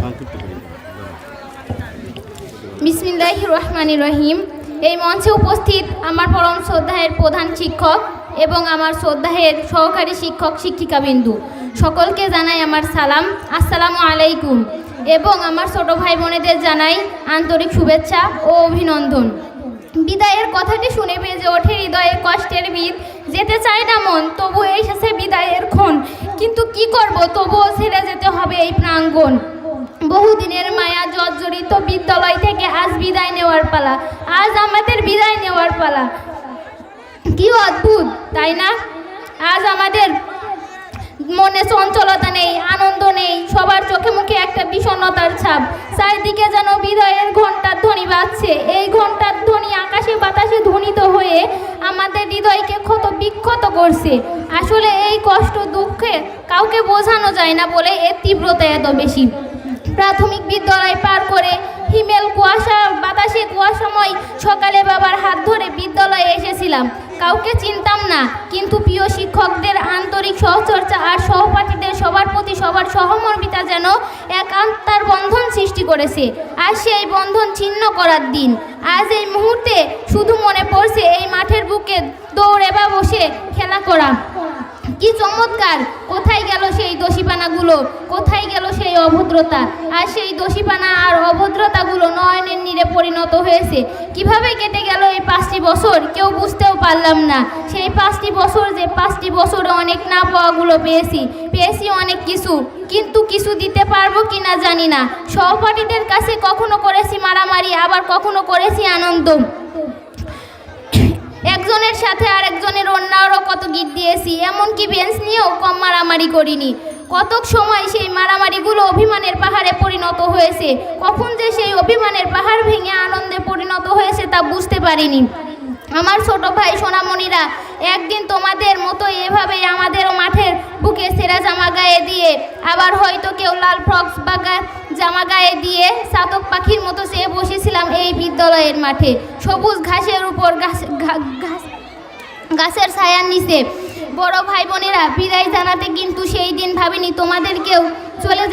সংক্ষিপ্ত বিসমিল্লাহ রহমানি রহিম। এই মঞ্চে উপস্থিত আমার পরম শ্রদ্ধায়ের প্রধান শিক্ষক এবং আমার শ্রদ্ধায়ের সহকারী শিক্ষক শিক্ষিকা বিন্দু সকলকে জানাই আমার সালাম। আসসালামু আলাইকুম। এবং আমার ছোট ভাই বোনেদের জানাই আন্তরিক শুভেচ্ছা ও অভিনন্দন। বিদায়ের কথাটি শুনে বেজে ওঠে হৃদয়ে কষ্টের বিদ যেতে চায় না মন, তবু শেষে বিদায়ের ক্ষণ। কিন্তু কি করব? তবুও ছেড়ে যেতে হবে এই প্রাঙ্গণ। বহুদিনের মায়া জর্জরিত বিদ্যালয় থেকে আজ বিদায় নেওয়ার পালা। আজ আমাদের বিদায় নেওয়ার পালা। কি অদ্ভুত, তাই না? আজ আমাদের মনে চঞ্চলতা নেই, আনন্দ নেই, সবার চোখে মুখে একটা বিষণ্ণতার ছাপ। চারিদিকে যেন বিদায়ের ঘণ্টার ধ্বনি বাজছে। এই ঘণ্টার ধ্বনি আকাশে বাতাসে ধ্বনিত হয়ে আমাদের হৃদয়কে ক্ষত বিক্ষত করছে। আসলে এই কষ্ট দুঃখে কাউকে বোঝানো যায় না বলে এর তীব্রতা এত বেশি। প্রাথমিক বিদ্যালয় পার করে হিমেল কুয়াশা, বাতাসে কুয়াশাময় সকালে বাবার হাত ধরে বিদ্যালয়ে এসেছিলাম। কাউকে চিনতাম না, কিন্তু প্রিয় শিক্ষকদের আন্তরিক সহচর্চা আর সহপাঠীদের সবার প্রতি সবার সহমর্মিতা যেন একান্তার বন্ধন সৃষ্টি করেছে। আর সেই বন্ধন ছিন্ন করার দিন। আজ এই মুহূর্তে শুধু মনে পড়ছে এই মাঠের বুকে দৌড়ে বা বসে কোথায় গেল সেই অভদ্রতা? আর সেই দোষীপানা আর অভদ্রতাগুলো নয়নের নীরে পরিণত হয়েছে। কীভাবে কেটে গেল এই পাঁচটি বছর? কেউ বুঝতেও পারলাম না। সেই পাঁচটি বছর যে পাঁচটি বছরে অনেক না পাওয়াগুলো পেয়েছি। পেয়েছি অনেক কিছু। কিন্তু কিছু দিতে পারব কি না জানি না। সহপাঠীদের কাছে কখনো করেছি মারামারি, আবার কখনো করেছি আনন্দ। একজনের সাথে আরেকজনের অন্যারও কত গিট দিয়েছি। এমনকি বেঞ্চ নিয়েও কম মারামারি করিনি। কতক সময় সেই মারামারিগুলো অভিমানের পাহাড়ে পরিণত হয়েছে? কখন যে সেই অভিমানের পাহাড় ভেঙে আনন্দে পরিণত হয়েছে তা বুঝতে পারিনি। আমার ছোট ভাই সোনামণিরা, একদিন তোমাদের মতো এভাবে আমাদের মাঠের বুকে সেরা জামা গায়ে দিয়ে, আবার হয়তো কেউ লাল ফ্রক্স বা জামা গায়ে দিয়ে চাতক পাখির মতো চেয়ে বসেছিলাম এই বিদ্যালয়ের মাঠে। সবুজ ঘাসের উপর ঘাস গাছের ছায়ার নিচে। বড় ভাই বোনেরা বিদায় জানাতে কিন্তু সেই দিন ভাবিনি তোমাদেরকেও চলে